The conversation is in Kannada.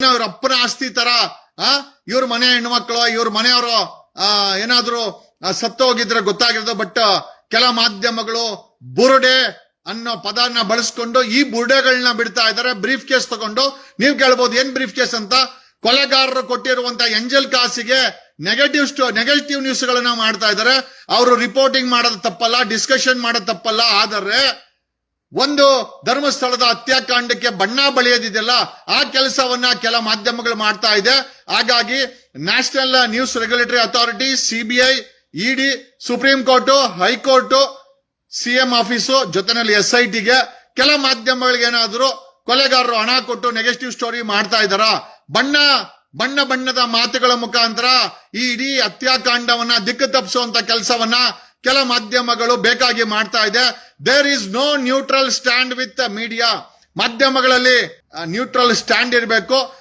ಇವ್ರ ಅಪ್ಪನ ಆಸ್ತಿ ತರ, ಆ, ಇವ್ರ ಮನೆ ಹೆಣ್ಮಕ್ಳು, ಇವ್ರ ಮನೆಯವರು, ಆ, ಏನಾದ್ರು ಸತ್ತೋಗಿದ್ರೆ ಗೊತ್ತಾಗಿರೋದು, ಬಟ್ ಕೆಲ ಮಾಧ್ಯಮಗಳು ಬುರುಡೆ ಅನ್ನೋ ಪದನ ಬಳಸ್ಕೊಂಡು ಈ ಬುರುಡೆಗಳನ್ನ ಬಿಡ್ತಾ ಇದಾರೆ, ಬ್ರೀಫ್ ಕೇಸ್ ತಗೊಂಡು. ನೀವ್ ಕೇಳ್ಬೋದು, ಏನ್ ಬ್ರೀಫ್ ಕೇಸ್ ಅಂತ? ಕೊಲೆಗಾರರು ಕೊಟ್ಟಿರುವಂತ ಎಂಜಲ್ ಕಾಸಿಗೆ ನೆಗೆಟಿವ್ ನೆಗೆಟಿವ್ ನ್ಯೂಸ್ ಗಳನ್ನ ಮಾಡ್ತಾ ಇದಾರೆ. ಅವರು ರಿಪೋರ್ಟಿಂಗ್ ಮಾಡೋದು ತಪ್ಪಲ್ಲ ಡಿಸ್ಕಷನ್ ಮಾಡೋದು ತಪ್ಪಲ್ಲ, ಆದರೆ ಒಂದು ಧರ್ಮಸ್ಥಳದ ಹತ್ಯಾಕಾಂಡಕ್ಕೆ ಬಣ್ಣ ಬಳಿಯೋದಿದೆಯಲ್ಲ, ಆ ಕೆಲಸವನ್ನ ಕೆಲ ಮಾಧ್ಯಮಗಳು ಮಾಡ್ತಾ ಇದೆ. ಹಾಗಾಗಿ national news regulatory authority, CBI, ED, supreme court, high court, CM office, ಜೊತೆನಲ್ಲಿ ಎಸ್ ಐ ಟಿಗೆ ಕೆಲ ಮಾಧ್ಯಮಗಳಿಗೆ ಏನಾದ್ರು ಕೊಲೆಗಾರರು ಹಣ ಕೊಟ್ಟು ನೆಗೆಟಿವ್ ಸ್ಟೋರಿ ಮಾಡ್ತಾ ಬಣ್ಣ ಬಣ್ಣ ಬಣ್ಣದ ಮಾತುಗಳ ಮುಖಾಂತರ ಈ ಇಡೀ ಹತ್ಯಾಕಾಂಡವನ್ನ ದಿಕ್ಕು ತಪ್ಪಿಸುವಂತ ಕೆಲಸವನ್ನ ಕೆಲ ಮಾಧ್ಯಮಗಳು ಬೇಕಾಗಿ ಮಾಡ್ತಾ ಇದೆ. There is no neutral stand with media ಮಾಧ್ಯಮಗಳಲ್ಲಿ ನ್ಯೂಟ್ರಲ್ ಸ್ಟ್ಯಾಂಡ್ ಇರಬೇಕು.